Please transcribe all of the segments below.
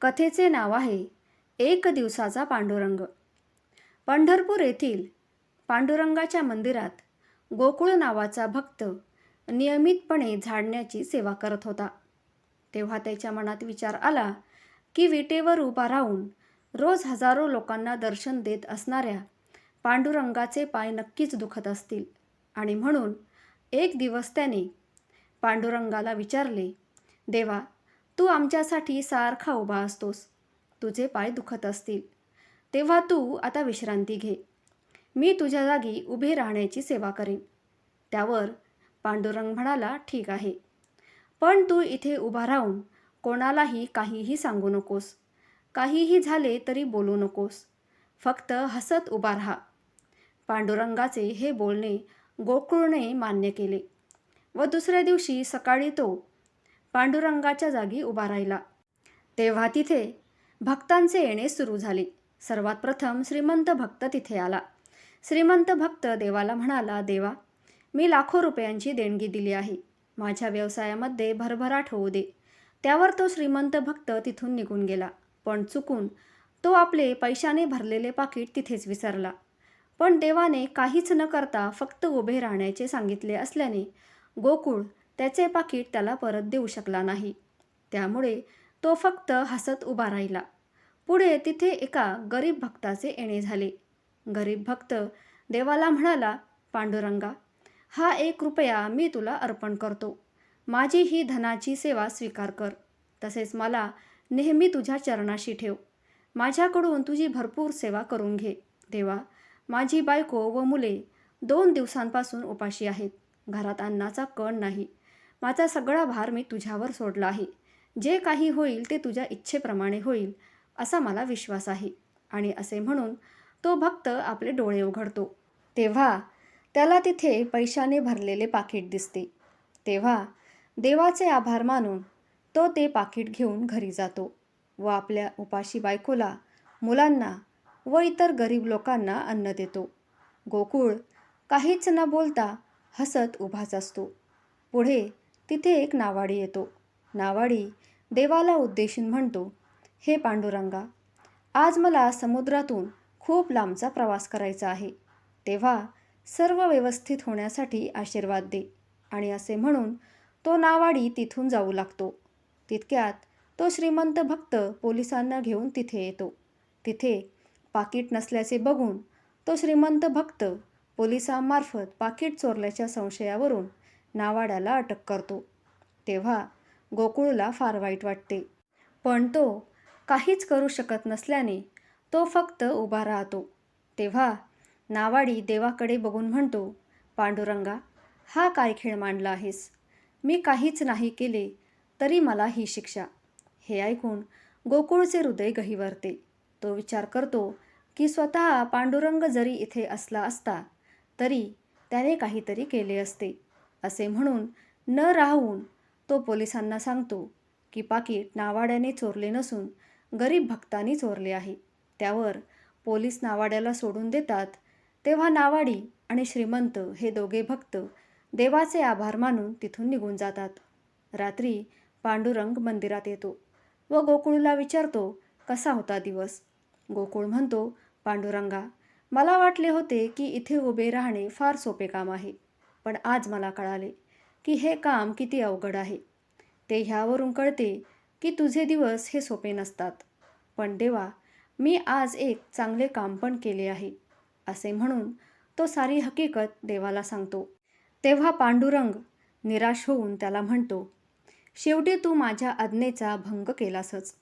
कथेचे नाव आहे एक दिवसाचा पांडुरंग. पंढरपूर येथील पांडुरंगाच्या मंदिरात गोकुळ नावाचा भक्त नियमितपणे झाडण्याची सेवा करत होता. तेव्हा त्याच्या मनात विचार आला की विटेवर उभा राहून रोज हजारो लोकांना दर्शन देत असणाऱ्या पांडुरंगाचे पाय नक्कीच दुखत असतील. आणि म्हणून एक दिवस त्याने पांडुरंगाला विचारले देवा तू आमच्यासाठी सारखा उभा असतोस. तुझे पाय दुखत असतील. तेव्हा तू आता विश्रांती घे. मी तुझ्या जागी उभे राहण्याची सेवा करेन. त्यावर पांडुरंग म्हणाला ठीक आहे. पण तू इथे उभा राहून कोणालाही काहीही सांगू नकोस. काहीही झाले तरी बोलू नकोस. फक्त हसत उभा राहा. पांडुरंगाचे हे बोलणे गोकुळने मान्य केले. व दुसऱ्या दिवशी सकाळी तो पांडुरंगाच्या जागी उभा राहिला. तेव्हा तिथे भक्तांचे येणे सुरू झाले. सर्वात प्रथम श्रीमंत भक्त तिथे आला. श्रीमंत भक्त देवाला म्हणाला देवा मी लाखो रुपयांची देणगी दिली आहे. माझ्या व्यवसायामध्ये भरभराट होऊ दे. त्यावर तो श्रीमंत भक्त तिथून निघून गेला. पण चुकून तो आपले पैशाने भरलेले पाकिट तिथेच विसरला. पण देवाने काहीच न करता फक्त उभे राहण्याचे सांगितले असल्याने गोकुळ त्याचे पाकिट त्याला परत देऊ शकला नाही. त्यामुळे तो फक्त हसत उभा राहिला. पुढे तिथे एका गरीब भक्ताचे येणे झाले. गरीब भक्त देवाला म्हणाला पांडुरंगा हा एक रुपया मी तुला अर्पण करतो. माझी ही धनाची सेवा स्वीकार कर. तसेच मला नेहमी तुझ्या चरणाशी ठेव. माझ्याकडून तुझी भरपूर सेवा करून घे. देवा माझी बायको व मुले दोन दिवसांपासून उपाशी आहेत. घरात अन्नाचा कण नाही. माझा सगळा भार मी तुझ्यावर सोडला आहे. जे काही होईल ते तुझ्या इच्छेप्रमाणे होईल असा मला विश्वास आहे. आणि असे म्हणून तो भक्त आपले डोळे उघडतो. तेव्हा त्याला तिथे पैशाने भरलेले पाकिट दिसते. तेव्हा देवाचे आभार मानून तो ते पाकिट घेऊन घरी जातो व आपल्या उपाशी बायकोला मुलांना व इतर गरीब लोकांना अन्न देतो. गोकुळ काहीच न बोलता हसत उभाच असतो. पुढे तिथे एक नावाडी येतो. नावाडी देवाला उद्देशून म्हणतो हे पांडुरंगा आज मला समुद्रातून खूप लांबचा प्रवास करायचा आहे. तेव्हा सर्व व्यवस्थित होण्यासाठी आशीर्वाद दे. आणि असे म्हणून तो नावाडी तिथून जाऊ लागतो. तितक्यात तो श्रीमंत भक्त पोलिसांना घेऊन तिथे येतो. तिथे पाकिट नसल्याचे बघून तो श्रीमंत भक्त पोलिसांमार्फत पाकिट चोरल्याच्या संशयावरून नावाड्याला अटक करतो. तेव्हा गोकुळला फार वाईट वाटते. पण तो काहीच करू शकत नसल्याने तो फक्त उभा राहतो. तेव्हा नावाडी देवाकडे बघून म्हणतो पांडुरंगा हा काय खेळ मांडला आहेस? मी काहीच नाही केले तरी मला ही शिक्षा. हे ऐकून गोकुळचे हृदय गहिवरते. तो विचार करतो की स्वतः पांडुरंग जरी इथे असला असता तरी त्याने काहीतरी केले असते. असे म्हणून न राहून तो पोलिसांना सांगतो की पाकिट नावाड्याने चोरले नसून गरीब भक्तांनी चोरले आहे. त्यावर पोलीस नावाड्याला सोडून देतात. तेव्हा नावाडी आणि श्रीमंत हे दोघे भक्त देवाचे आभार मानून तिथून निघून जातात. रात्री पांडुरंग मंदिरात येतो व गोकुळला विचारतो कसा होता दिवस? गोकुळ म्हणतो पांडुरंगा मला वाटले होते की इथे उभे राहणे फार सोपे काम आहे. पण आज मला कळाले की हे काम किती अवघड आहे. ते ह्यावरून कळते की तुझे दिवस हे सोपे नसतात. पण देवा मी आज एक चांगले काम पण केले आहे असे म्हणून तो सारी हकीकत देवाला सांगतो. तेव्हा पांडुरंग निराश होऊन त्याला म्हणतो शेवटी तू माझ्या आज्ञेचा भंग केलासच.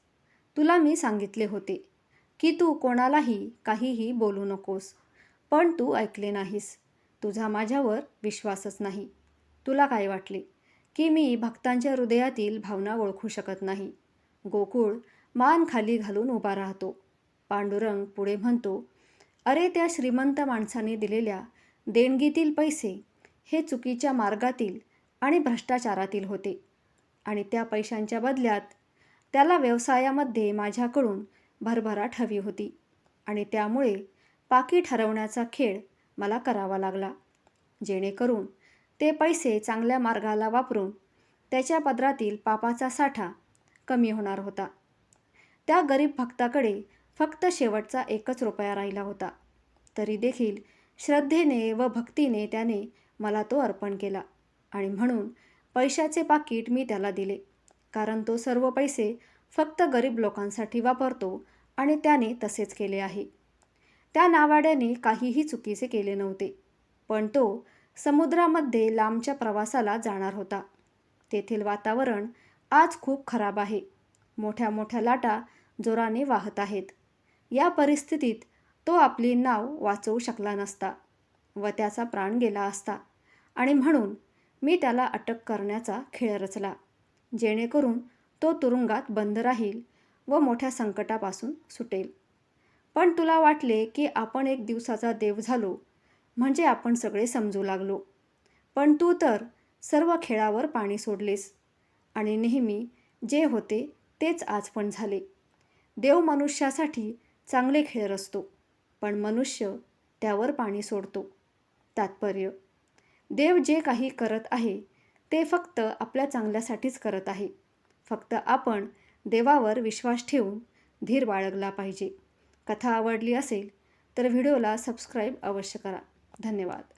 तुला मी सांगितले होते की तू कोणालाही काहीही बोलू नकोस पण तू ऐकले नाहीस. तुझा माझ्यावर विश्वासच नाही. तुला काय वाटले? की मी भक्तांच्या हृदयातील भावना ओळखू शकत नाही. गोकुळ मान खाली घालून उभा राहतो. पांडुरंग पुढे म्हणतो अरे त्या श्रीमंत माणसाने दिलेल्या देणगीतील पैसे हे चुकीच्या मार्गातील आणि भ्रष्टाचारातील होते. आणि त्या पैशांच्या बदल्यात त्याला व्यवसायामध्ये माझ्याकडून भरभराट हवी होती. आणि त्यामुळे पाकी ठरवण्याचा खेळ मला करावा लागला. जेणेकरून ते पैसे चांगल्या मार्गाला वापरून त्याच्या पदरातील पापाचा साठा कमी होणार होता. त्या गरीब भक्ताकडे फक्त शेवटचा एकच रुपया राहिला होता. तरी देखील श्रद्धेने व भक्तीने त्याने मला तो अर्पण केला आणि म्हणून पैशाचे पाकीट मी त्याला दिले. कारण तो सर्व पैसे फक्त गरीब लोकांसाठी वापरतो आणि त्याने तसेच केले आहे. त्या नावाड्याने काहीही चुकीचे केले नव्हते. पण तो समुद्रामध्ये लांबच्या प्रवासाला जाणार होता. तेथील वातावरण आज खूप खराब आहे. मोठ्या मोठ्या लाटा जोराने वाहत आहेत. या परिस्थितीत तो आपली नाव वाचवू शकला नसता व त्याचा प्राण गेला असता आणि म्हणून मी त्याला अटक करण्याचा खेळ रचला जेणेकरून तो तुरुंगात बंद राहील व मोठ्या संकटापासून सुटेल. पण तुला वाटले की आपण एक दिवसाचा देव झालो म्हणजे आपण सगळे समजू लागलो. पण तू तर सर्व खेळावर पाणी सोडलेस आणि नेहमी जे होते तेच आज पण झाले. देव मनुष्यासाठी चांगले खेळ असतो पण मनुष्य त्यावर पाणी सोडतो. तात्पर्य देव जे काही करत आहे ते फक्त आपल्या चांगल्यासाठीच करत आहे. फक्त आपण देवावर विश्वास ठेवून धीर बाळगला पाहिजे. कथा आवडली असेल तर व्हिडिओला सबस्क्राईब अवश्य करा. धन्यवाद.